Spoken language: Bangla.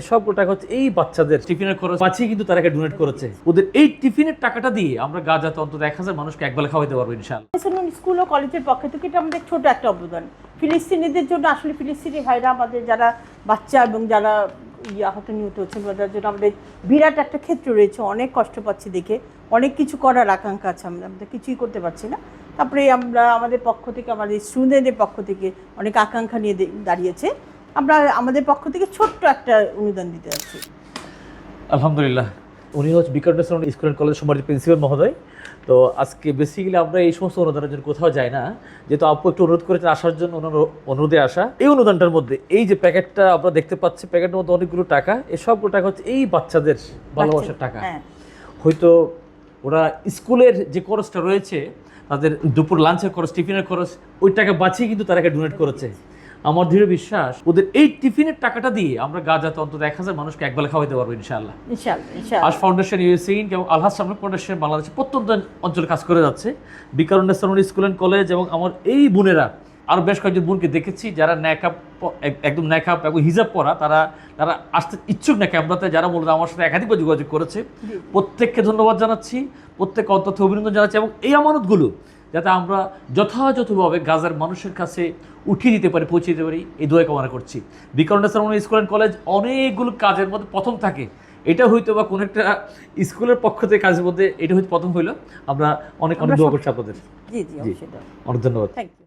এসব টাকা হচ্ছে এই বাচ্চাদের টিফিনের খরচ। বাঁচিয়ে কিন্তু তারা ডোনেট করেছে। ওদের এই টিফিনের টাকাটা দিয়ে আমরা গাজাতে অন্তত এক হাজার মানুষকে একবেলা খাওয়াইতে পারব ইনশাল্লাহ স্কুল ও কলেজের পক্ষ থেকে এটা আমাদের ছোট একটা অবদান। ফিলিস্তিনিদের জন্য আসলে ফিলিস্তিনি ভাইরা আমাদের যারা বাচ্চা এবং যারা ইয়ে আহত নিহত হচ্ছেন তাদের জন্য আমাদের বিরাট একটা ক্ষেত্র রয়েছে। অনেক কষ্ট পাচ্ছি দেখে। অনেক কিছু করার আকাঙ্ক্ষা আছে আমরা। আমরা কিছুই করতে পারছি না। তারপরে আমরা আমাদের পক্ষ থেকে, আমাদের স্টুডেন্টদের পক্ষ থেকে অনেক আকাঙ্ক্ষা নিয়ে দাঁড়িয়েছে। আমরা আমাদের পক্ষ থেকে ছোট্ট একটা অনুদান দিতে যাচ্ছি। আলহামদুলিল্লাহ। উনি হচ্ছে বিকারণেশ্বর স্কুল কলেজ সম্মানিত প্রিন্সিপাল মহোদয়। তো আজকে বেসিক্যালি আমরা এই সমস্ত অনুদানের জন্য কোথাও যাই না। যেহেতু আপু একটু অনুরোধ করেছেন আসার জন্য অনুরোধে আসা। এই অনুদানটার মধ্যে এই যে প্যাকেটটা আমরা দেখতে পাচ্ছি প্যাকেটের মধ্যে অনেকগুলো টাকা। এই সবগুলো টাকা হচ্ছে এই বাচ্চাদের ভালোবাসার টাকা। হ্যাঁ। হয়তো ওরা স্কুলের যে খরচটা রয়েছে তাদের দুপুর লাঞ্চের খরচ টিফিনের খরচ ওই টাকা বাঁচিয়ে কিন্তু তারা ডোনেট করেছে। আমার দৃঢ় বিশ্বাস ওদের এই টিফিনের টাকাটা দিয়ে আমরা গাজাতে অন্তত এক হাজার মানুষকে একবেলা খাওয়াইতে পারব ইনশাআল্লাহ। ইনশাআল্লাহ আশ ফাউন্ডেশন ইউএসইন এবং আলহাজ সামনে ফাউন্ডেশন বাংলাদেশে প্রত্যন্ত অঞ্চলে কাজ করে যাচ্ছে। বিকারুন্নেশ্বর স্কুল অ্যান্ড কলেজ এবং আমার এই বোনেরা আরও বেশ কয়েকজন বোনকে দেখেছি যারা ন্যাকাপ একদম ন্যাকাপ এবং হিজাব পরা তারা তারা আসতে ইচ্ছুক না ক্যামেরাতে যারা মূলত আমার সাথে একাধিকবার যোগাযোগ করেছে। প্রত্যেককে ধন্যবাদ জানাচ্ছি প্রত্যেককে অন্তত অভিনন্দন জানাচ্ছি এবং এই আমানতগুলো যাতে আমরা যথাযথভাবে গাজার মানুষের কাছে উঠিয়ে দিতে পারি পৌঁছে দিতে পারি এই দোয়া কামনা করছি। বিকারুন্নেশ্বর স্কুল অ্যান্ড কলেজ অনেকগুলো কাজের মধ্যে প্রথম থাকে। এটা হয়তো বা কোনো একটা স্কুলের পক্ষ থেকে কাজের মধ্যে এটা হয়তো প্রথম হইল। আমরা অনেক অনেক দোয়া করছি আপনাদের। জি জি অনেক ধন্যবাদ। Thank you